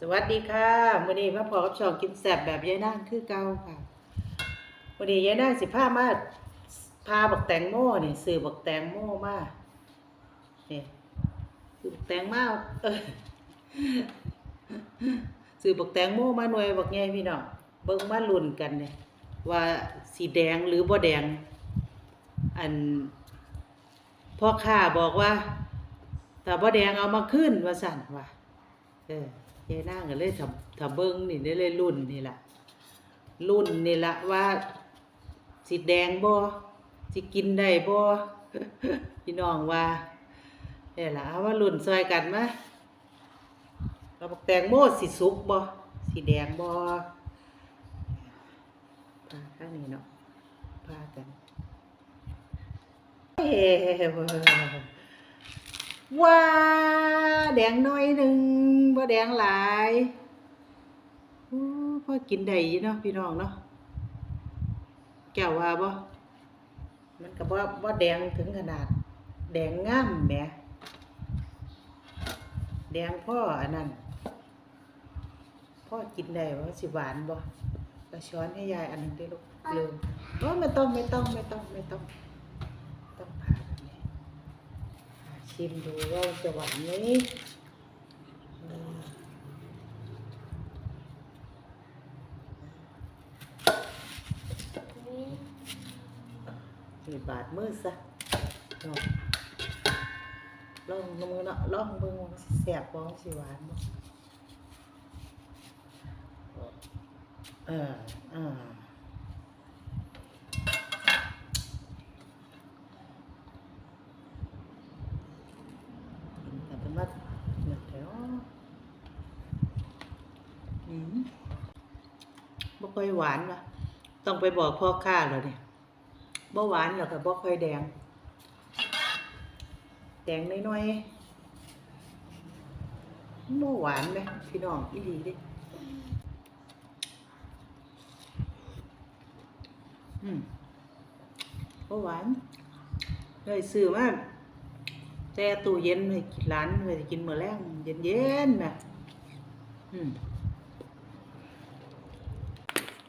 สวัสดีค่ะมื้อนี้มาพอกับช่องกินแซ่บแบบยายนางคือเก่าค่ะมื้อนี้ยายนางสิพามาพาบักแตงโมนี่ซื้อบักแตงโมมานี่ซื้อบักแตงมาเออซื้อบักแตงโมมาหน่วยบักใหญ่พี่น้องเบิ่งมาลุ้นกันเนี่ยว่าสีแดงหรือบ่แดง อันพ่อค้าบอกว่าถ้าบ่แดงเอามาขึ้นว่าสั่นว่าเออ ยายนางก็เลยถ้าถ้าเบิ่งนี่ได้เลยรุ่นนี่ล่ะรุ่นนี่ล่ะว่าสิแดงบ่สิกินได้บ่พี่น้องว่านี่ล่ะเอาว่ารุ่นซอยกันมาเราบอกแตงโมสิสุกบ่สิแดงบ่พาข้างนี้เนาะพากันเฮ้ว้า แดงน้อยหนึ่งบ่แดงหลายโอ้พอกินได้เนาะพี่น้องเนาะแก้วว่าบ่มันก็บ่บ่แดงถึงขนาด แดงงามแหมแดงพ่ออันนั้นพ่อกินได้ว่าสิหวานบ่ก็ช้อนให้ยายอันนึงได้ลูกลืมโอ้ไม่ต้องไม่ต้องไม่ต้องไม่ต้องต้องผ่าแบบนี้อ่า ชิมดูว่าจะหวานไหมนี่บาดมือซะลองลองมือเนาะลองเบิ่งว่ามันสิแสบบ่สิหวานบ่เอออ่า แต่เป็นว่าหนักแล้วอืม บ่ค่อยหวานว่ะต้องไปบอกพ่อค้าแล้วเนี่ยบ่หวานหรอกก็บ่ค่อยแดง แดงน้อยๆบ่หวานไหมพี่น้องอีหลีดิอืมบ่หวานเลยซื้อมาแช่ตู้เย็นให้กินร้านไว้กินมื้อแลงเย็นๆนะอืม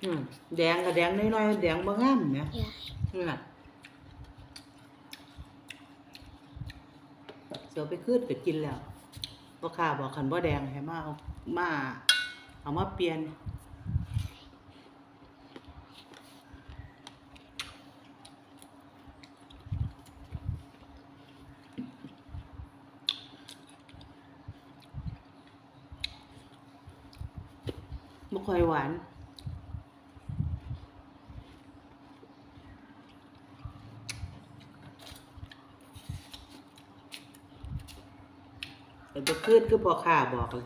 อืมแดงก็แดงน้อยๆแดงบ่งามเนี่ยยายนี่ล่ะเสียวไปคืดก็กินแล้วพ่อค้าบอกคันบ่แดงให้มาเอามาเอามาเปลี่ยนบ่ค่อยหวาน แต่บ่คืดคือพอค้าบอกเลย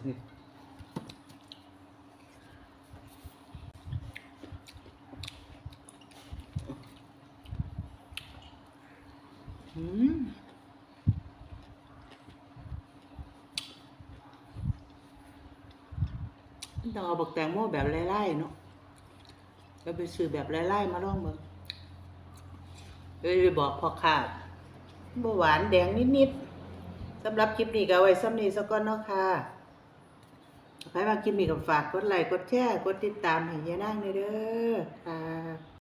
อืมต้องเอาบักแตงโมแบบไล่ๆเนาะแล้วไปซื้อแบบไล่ๆมาลองเบิ่งเลยไปบอกพ่อค้าบ่หวานแดงนิดๆ สำหรับคลิปนี้ก็ไว้ซ้ำนี้สักก้อนเนาะค่ะใครมาคลิปนี้ก็ฝากกดไลค์กดแชร์กดติดตามให้ยายนางเลยเด้อค่ะ